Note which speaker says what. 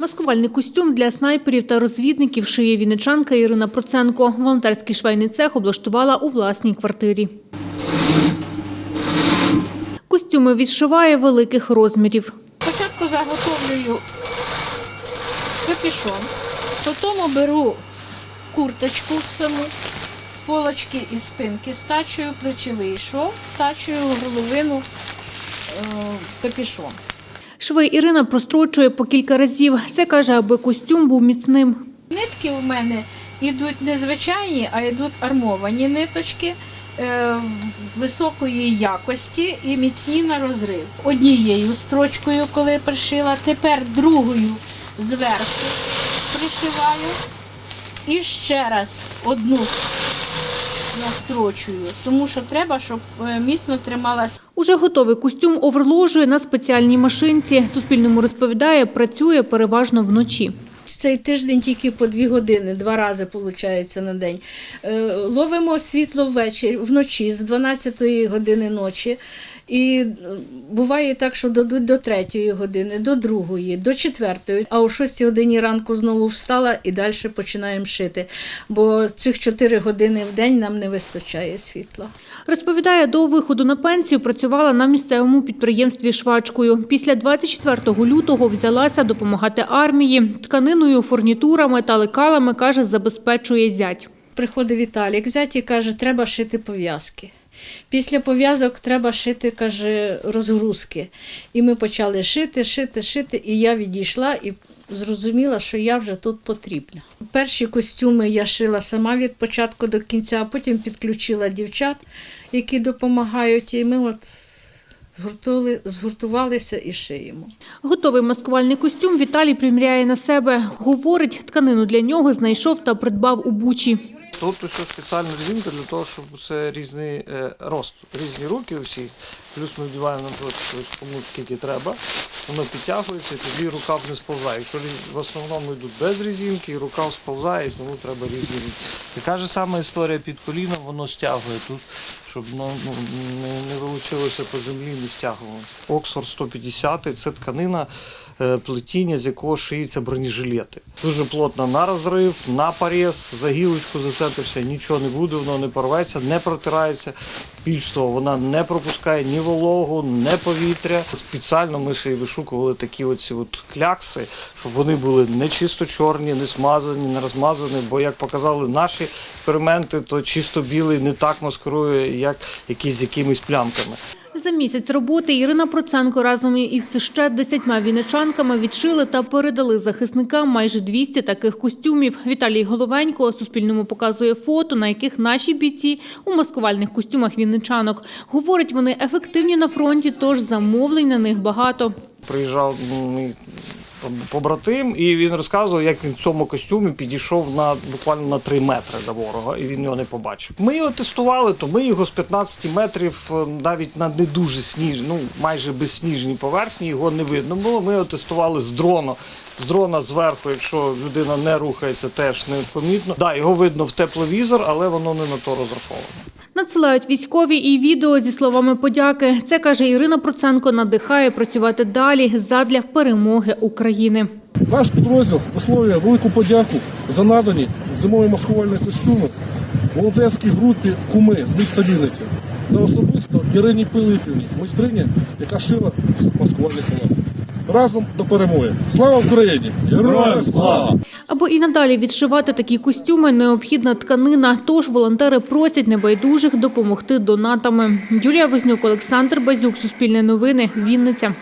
Speaker 1: Маскувальний костюм для снайперів та розвідників шиє вінничанка Ірина Проценко. Волонтерський швейний цех облаштувала у власній квартирі. Костюми відшиває великих розмірів.
Speaker 2: Спочатку заготовлюю капюшон, потім беру курточку саму, полочки і спинки, стачую плечовий шов, стачую горловину е, капюшон.
Speaker 1: Шви Ірина прострочує по кілька разів. Це каже, аби костюм був міцним.
Speaker 2: Нитки у мене йдуть не звичайні, а йдуть армовані ниточки е, високої якості і міцні на розрив. Однією строчкою, коли пришила, тепер другою зверху пришиваю. І ще раз одну настрочую, тому що треба, щоб е, міцно трималась
Speaker 1: Уже готовий костюм оверложує на спеціальній машинці. Суспільному розповідає, працює переважно вночі.
Speaker 2: Цей тиждень тільки по дві години, два рази виходить на день. Е, Ловимо світло ввечері, вночі з 12 години ночі. І е, буває так, що дадуть до 3 години, до 2, до 4, а о 6 годині ранку знову встала і далі починаємо шити. Бо цих 4 години в день нам не вистачає світла.
Speaker 1: Розповідає, до виходу на пенсію працювала на місцевому підприємстві швачкою. Після 24 лютого взялася допомагати армії. Тканиною, фурнітурами та лекалами, каже, забезпечує зять.
Speaker 2: Приходить Віталік, зять і каже, треба шити пов'язки. Після пов'язок треба шити, каже, розгрузки. І ми почали шити, шити, шити, і я відійшла і зрозуміла, що я вже тут потрібна. Перші костюми я шила сама від початку до кінця, а потім підключила дівчат, які допомагають, і ми от згуртували, згуртувалися і шиємо.
Speaker 1: Готовий маскувальний костюм Віталій приміряє на себе. Говорить, тканину для нього знайшов та придбав у Бучі.
Speaker 3: Тут усе спеціальна резинка для того, щоб це різний е, рост, різні руки у всіх. Плюс ми вдіваємо наприклад, кому скільки треба, воно підтягується, і тоді рукав не сповзає. Якщо в основному йдуть без резинки, і рукав сповзає, тому треба різні. Така ж сама історія під коліном, воно стягує тут, щоб ну, не, не вилучилося по землі, не стягувалося. Оксфорд 150 це тканина плетіння, з якого шиються бронежилети. Дуже плотно на розрив, на поріз, за гілочку зацепишся, нічого не буде, воно не порветься, не протирається. Більш того, вона не пропускає ні вологу, ні повітря. Спеціально ми ще й вишукували такі оці от клякси, щоб вони були не чисто чорні, не смазані, не розмазані. Бо як показали наші експерименти, то чисто білий не так маскирує, як якісь з якимись плямками.
Speaker 1: За місяць роботи Ірина Проценко разом із ще десятьма віничанками відшили та передали захисникам майже 200 таких костюмів. Віталій Головенько Суспільному показує фото, на яких наші бійці у маскувальних костюмах вінничанок. Говорить, вони ефективні на фронті, тож замовлень на них багато.
Speaker 3: приїжджав мій побратим, і він розказував, як він в цьому костюмі підійшов на буквально на 3 метри до ворога, і він його не побачив. Ми його тестували, то ми його з 15 метрів е, навіть на не дуже сніжні, ну майже безсніжній поверхні його не видно було. Ми його тестували з дрона. З дрона зверху, якщо людина не рухається, теж не помітно. Да, його видно в тепловізор, але воно не на то розраховано.
Speaker 1: Надсилають військові і відео зі словами подяки. Це, каже Ірина Проценко, надихає працювати далі задля перемоги України.
Speaker 4: Наш підрозділ висловлює велику подяку за надані зимові маскувальні костюми волонтерській групі Куми з міста Вінниці та особисто Ірині Пилипівні, майстрині, яка шила ці маскувальні халати. Разом до перемоги. Слава Україні! Героям слава!
Speaker 1: Аби і надалі відшивати такі костюми, необхідна тканина. Тож волонтери просять небайдужих допомогти донатами. Юлія Вознюк, Олександр Базюк, Суспільне новини, Вінниця.